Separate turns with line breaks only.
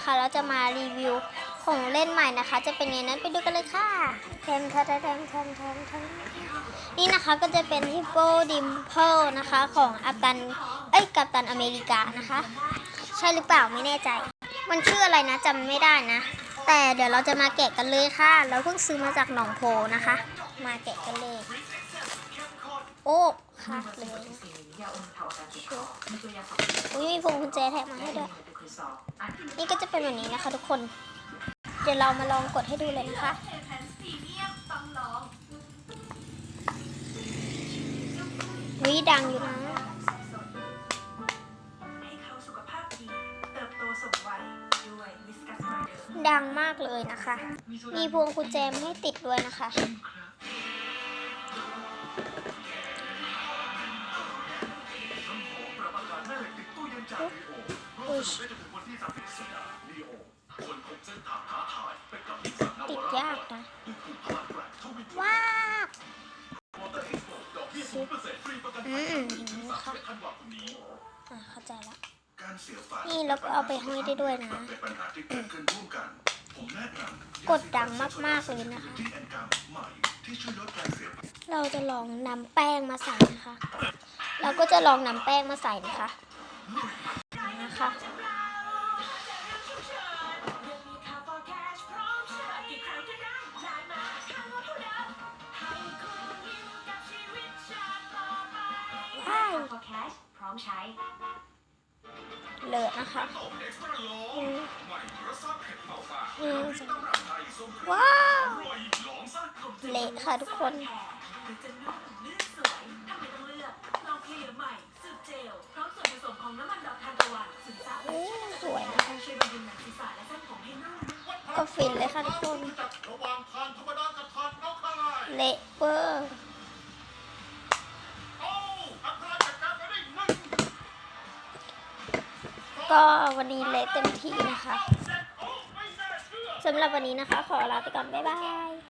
นะคะ เราจะมารีวิวของเล่นใหม่นะคะ จะเป็นยังไงนั้นไปดูกันเลยค่ะแทมแทมแทมแทมแทมแทมนี่นะคะก็จะเป็นฮิปโปดิมเพิลนะคะของอัปตัน เอ้ยกัปตันอเมริกานะคะ ใช่หรือเปล่าไม่แน่ใจ มันชื่ออะไรนะจำไม่ได้นะ แต่เดี๋ยวเราจะมาแกะกันเลยค่ะ เราเพิ่งซื้อมาจากหนองโพนะคะ มาแกะกันเลย โอ้ค่ะเลยอุ้ยมีพวงกุญแจแถมมาให้ด้วย นี่ก็จะเป็นแบบนี้นะคะทุกคน เดี๋ยวเรามาลองกดให้ดูเลยนะคะวิดังอยู่นะ
ดั
งมากเลยนะคะ มีพวงกุญแจมให้ติดด้วยนะคะ อุ๊ยติดยากนะว้าวชิบอืมอย่างนี้ค่ะอ่าเข้าใจแล้วนี่แล้วก็เอาไปห้อยได้ด้วยนะ กดดังมาก ๆ เลยนะคะ เราจะลองนำแป้งมาใส่นะคะ เราก็จะลองนำแป้งมาใส่นะคะ
ร้อมใช้
เลิศนะคะอืมอืมว้าวเละค่ะทุกคน
หรือจะนุ่มลื่นสวยทำไมต้องเลือกลองเคลียร์ใหม่สูตรเจลพร้อมส่วนผสมของน้ำมันดอกทานตะวันซึมซาบ
โอ้สวยนะคะ
ช่วยบำรุงหนังศีรษะและเส้นผมให้นุ่ม
ก็ฟินเลยค่ะทุกคน
ระหว่างทานธรรมดากับทานนกอะไร
เละเวอร์
ก็
วันนี้เละเต็มที่นะคะสำหรับวันนี้นะคะ ขอลาไปก่อน บ๊ายบาย